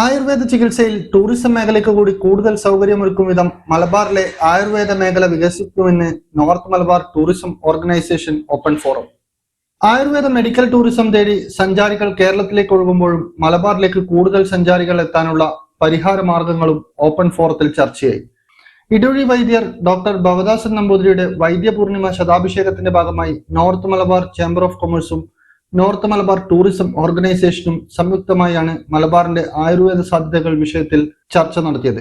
ആയുർവേദ ചികിത്സയിൽ ടൂറിസം മേഖലയ്ക്ക് കൂടി കൂടുതൽ സൗകര്യമൊരുക്കും വിധം മലബാറിലെ ആയുർവേദ മേഖല വികസിക്കുമെന്ന് north Malabar tourism organisation open forum. Ayurveda medical tourism തേടി സഞ്ചാരികൾ കേരളത്തിലേക്ക് ഒഴുകുമ്പോഴും മലബാറിലേക്ക് കൂടുതൽ സഞ്ചാരികൾ എത്താനുള്ള പരിഹാര മാർഗങ്ങളും ഓപ്പൺ ഫോറത്തിൽ ചർച്ചയായി. ഇടുഴി വൈദ്യർ ഡോക്ടർ ഭവദാസൻ നമ്പൂതിരിയുടെ വൈദ്യപൂർണിമ ശതാഭിഷേകത്തിന്റെ ഭാഗമായി നോർത്ത് മലബാർ ചേംബർ ഓഫ് കൊമേഴ്സും നോർത്ത് മലബാർ ടൂറിസം ഓർഗനൈസേഷനും സംയുക്തമായാണ് മലബാറിന്റെ ആയുർവേദ സാധ്യതകൾ വിഷയത്തിൽ ചർച്ച നടത്തിയത്.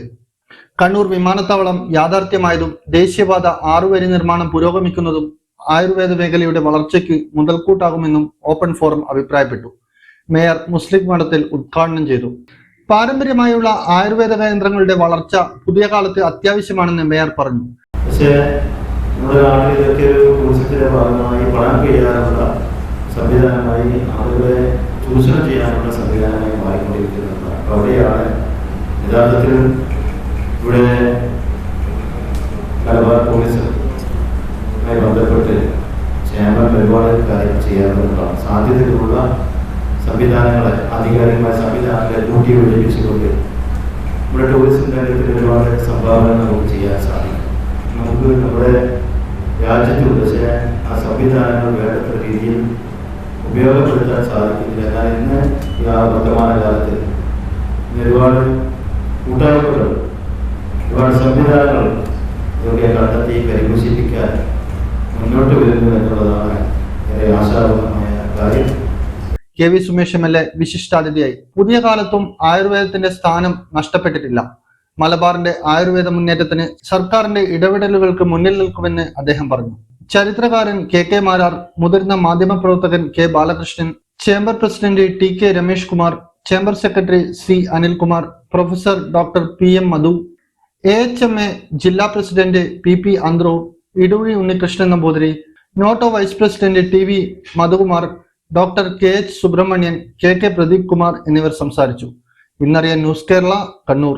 കണ്ണൂർ വിമാനത്താവളം യാഥാർത്ഥ്യമായതും ദേശീയപാത ആറുവരി നിർമ്മാണം പുരോഗമിക്കുന്നതും ആയുർവേദ മേഖലയുടെ വളർച്ചയ്ക്ക് മുതൽക്കൂട്ടാകുമെന്നും ഓപ്പൺ ഫോറം അഭിപ്രായപ്പെട്ടു. മേയർ മുസ്ലിം മഠത്തിൽ ഉദ്ഘാടനം ചെയ്തു. പാരമ്പര്യമായുള്ള ആയുർവേദ കേന്ദ്രങ്ങളുടെ വളർച്ച പുതിയ കാലത്ത് അത്യാവശ്യമാണെന്ന് മേയർ പറഞ്ഞു. പക്ഷേ ഭാഗമായി സംവിധാനമായി ആളുകളെ ചൂഷണം ചെയ്യാനുള്ള സംവിധാനമായി മാറിക്കൊണ്ടിരിക്കുന്നുണ്ട്. അപ്പോൾ അവിടെയാണ് യഥാർത്ഥത്തിൽ ഇവിടെ മലബാർ പോലീസുമായി ബന്ധപ്പെട്ട് ചേമ്പൻ ഒരുപാട് കാര്യം ചെയ്യാറുള്ളതാണ് സാധ്യതകളുള്ള സംവിധാനങ്ങളെ ആധികാരികമായ സംവിധാനങ്ങളെ കൂട്ടി വിളിപ്പിച്ചുകൊണ്ട് ഇവിടെ ടൂറിസം രംഗത്തിൽ ഒരുപാട് സംഭാവന നമുക്ക് ചെയ്യാൻ സാധിക്കും. നമുക്ക് നമ്മുടെ രാജ്യത്തുണ്ട് പക്ഷേ ആ സംവിധാനങ്ങൾ വേണ്ടത്ര രീതിയിൽ ഉപയോഗപ്പെടുത്താൻ സാധിക്കുന്നില്ല എന്നാൽ ഇന്ന് വർത്തമാന കാലത്ത് ഒരുപാട് കൂട്ടായ്മകൾ ഒരുപാട് സംവിധാനങ്ങൾ ഇതൊക്കെ കണ്ടെത്തി പരിപോഷിപ്പിക്കാൻ മുന്നോട്ട് വരുന്നു എന്നുള്ളതാണ് ഏറെ ആശാവഹമായ കാര്യം. K V Sumesh M L A വിശിഷ്ടാതിഥിയായി. പുതിയ കാലത്തും ആയുർവേദത്തിന്റെ സ്ഥാനം നഷ്ടപ്പെട്ടിട്ടില്ല. മലബാറിന്റെ ആയുർവേദ മുന്നേറ്റത്തിന് സർക്കാരിന്റെ ഇടപെടലുകൾക്ക് മുന്നിൽ നിൽക്കുമെന്ന് അദ്ദേഹം പറഞ്ഞു. ചരിത്രകാരൻ കെ കെ മാരാർ മുതിർന്ന മാധ്യമപ്രവർത്തകൻ K Balakrishnan chamber president T K Ramesh Kumar chamber secretary C Anilkumar professor doctor P M Madhu A H M A ജില്ലാ പ്രസിഡന്റ് പി പി അന്ത്രോ ഇടുവി ഉണ്ണികൃഷ്ണൻ നമ്പൂതിരി നോട്ടോ vice president T V Madhukumar doctor K H Subramanian K K Pradeep Kumar എന്നിവർ സംസാരിച്ചു. ഇന്നറിയാൻ news Kerala Kannur.